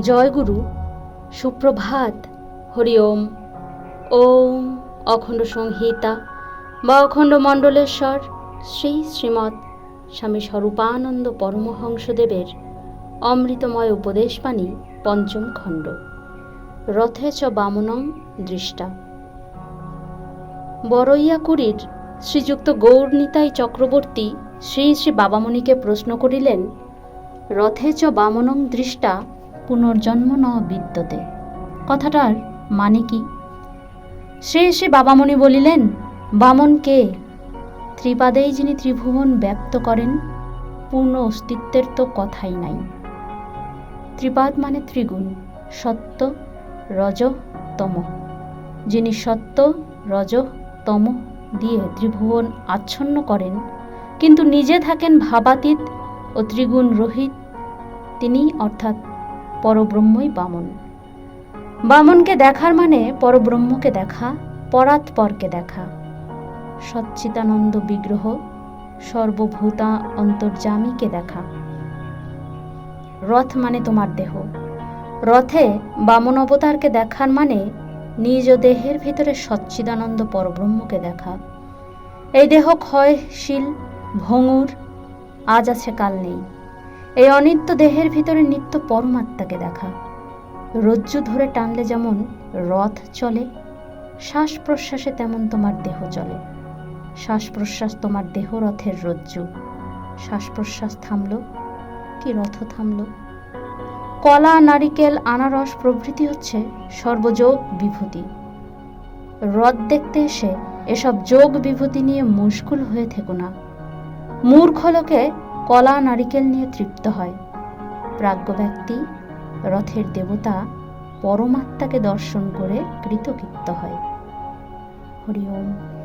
জয়গুরু, সুপ্রভাত, হরি ওম। ওম অখণ্ড সংহিতা, বা অখণ্ড মণ্ডলেশ্বর, শ্রী শ্রীমৎ স্বামী স্বরূপানন্দ পরমহংসদেবের অমৃতময় উপদেশবাণী, পঞ্চম খণ্ড। রথে চ বামনং দৃষ্টা। বড়ইয়াকুড়ির শ্রীযুক্ত গৌরনিতাই চক্রবর্তী শ্রী শ্রী বাবামণিকে প্রশ্ন করিলেন, রথে চ বামনং দৃষ্টা পুনর্জন্ম ন বিদ্যতে কথাটার মানে কি? শ্রী শ্রী বাবামণি বলিলেন, বামন কে? ত্রিপাদেই যিনি ত্রিভুবন ব্যক্ত করেন, পূর্ণ অস্তিত্বের তো কথাই নাই। ত্রিপাদ মানে ত্রিগুণ, সত্য, রজ, তম। যিনি সত্য, রজ, তম দিয়ে ত্রিভুবন আচ্ছন্ন করেন, কিন্তু নিজে থাকেন ভাবাতীত ও ত্রিগুণ রহিত তিনি অর্থাৎ পরব্রহ্মই বামন। বামনকে দেখার মানে পরব্রহ্মকে দেখা, পরাৎপরকে দেখা। সচ্চিতানন্দ বিগ্রহ, সর্বভূতা অন্তর্যামীকে দেখা। রথ মানে তোমার দেহ। রথে বামন অবতারকে দেখার মানে নিজ দেহের ভিতরে সচ্চিদানন্দ পরব্রহ্মকে দেখা। এই দেহ ক্ষয়শীল ভঙুর আজ আছে কাল নেই। এই অনিত্য দেহের ভিতরে নিত্য পরমাত্মাকে দেখা। রজ্জু ধরে টানলে যেমন রথ চলে শ্বাস প্রশ্বাসে তেমন তোমার দেহ চলে। শ্বাস প্রশ্বাস তোমার দেহ রথের রজ্জু। শ্বাস প্রশ্বাস থামলো, কি রথ থামলো? কলা, নারিকেল, আনারস প্রভৃতি হচ্ছে সর্বযোগ বিভূতি। রথ দেখতে এসে এসব যোগ বিভূতি নিয়ে মুশকুল হয়ে থেকো না। মূর্খ লোকে কলা নারিকেল নিয়ে তৃপ্ত হয়। প্রাজ্ঞ ব্যক্তি রথের দেবতা, পরমাত্মাকে দর্শন করে কৃতকৃত্য হয়। হরি ওম।